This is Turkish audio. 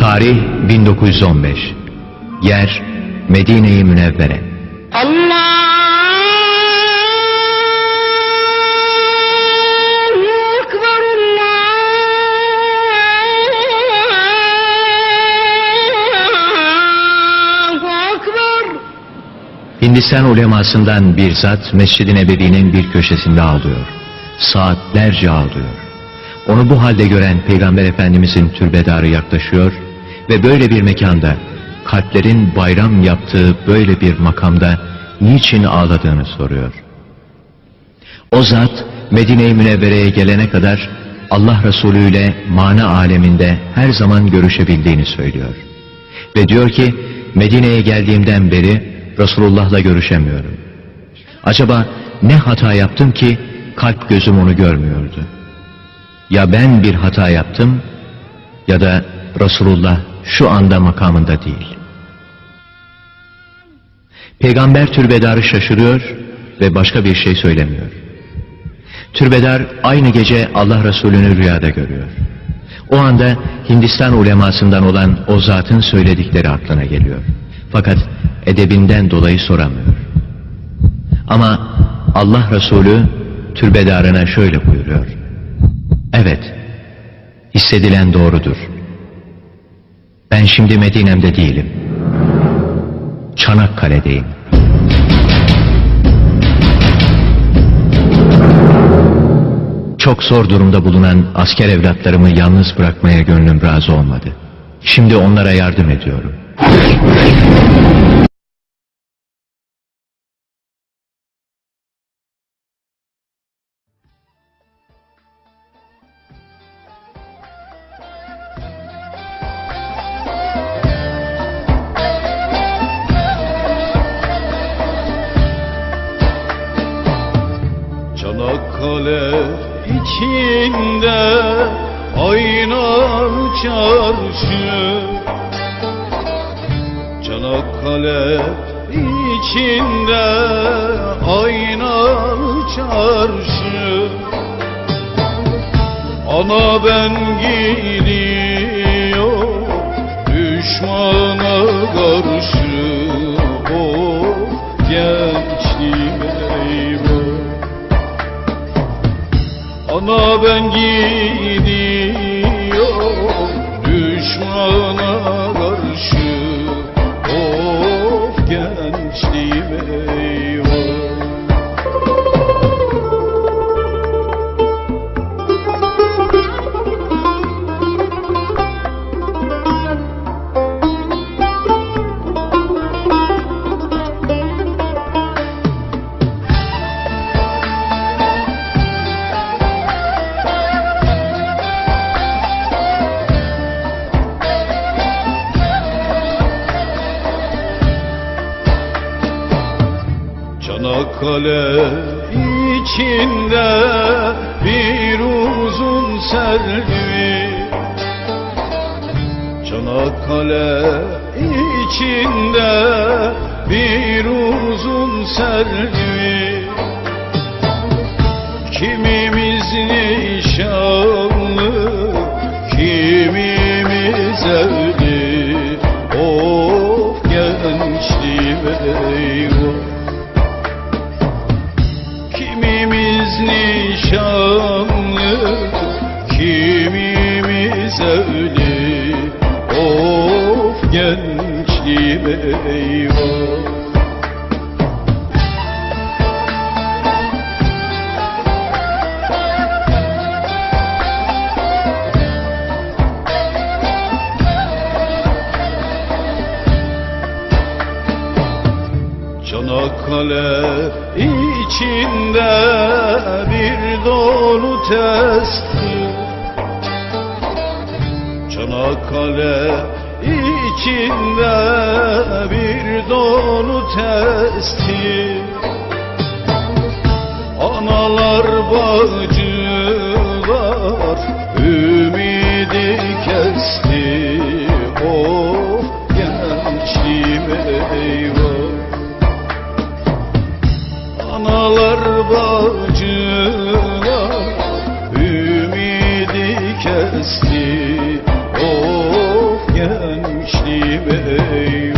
Tarih 1915. Yer Medine-i Münevvere. Allah! Hindistan ulemasından bir zat Mescid-i Nebevi'nin bir köşesinde ağlıyor. Saatlerce ağlıyor. Onu bu halde gören Peygamber Efendimizin türbedarı yaklaşıyor ve böyle bir mekanda, kalplerin bayram yaptığı böyle bir makamda niçin ağladığını soruyor. O zat Medine-i Münevvere'ye gelene kadar Allah Resulü ile mana aleminde her zaman görüşebildiğini söylüyor. Ve diyor ki Medine'ye geldiğimden beri Resulullah'la görüşemiyorum. Acaba ne hata yaptım ki kalp gözüm onu görmüyordu? Ya ben bir hata yaptım ya da Resulullah şu anda makamında değil. Peygamber türbedarı şaşırıyor ve başka bir şey söylemiyor. Türbedar aynı gece Allah Resulü'nü rüyada görüyor. O anda Hindistan ulemasından olan o zatın söyledikleri aklına geliyor. Fakat edebinden dolayı soramıyor. Ama Allah Resulü türbedarına şöyle buyuruyor. Evet, hissedilen doğrudur. Ben şimdi Medine'mde değilim. Çanakkale'deyim. Çok zor durumda bulunan asker evlatlarımı yalnız bırakmaya gönlüm razı olmadı. Şimdi onlara yardım ediyorum. Çanakkale içinde aynalı çarşı. Çanakkale içinde aynalı çarşı. Ana ben gidiyor düşmana karşı Çanakkale içinde bir uzun selvi Çanakkale içinde bir uzun selvi Kimimiz nişanlı, kimimiz evli Of gençliğim eyvah! Çanakkale içinde bir dolu testi. Çanakkale içinde bir dolu testi Analar bacılar ümidi kesti. Of gençliğim eyvah. Analar bacılar ümidi kesti. Of içliğime ey.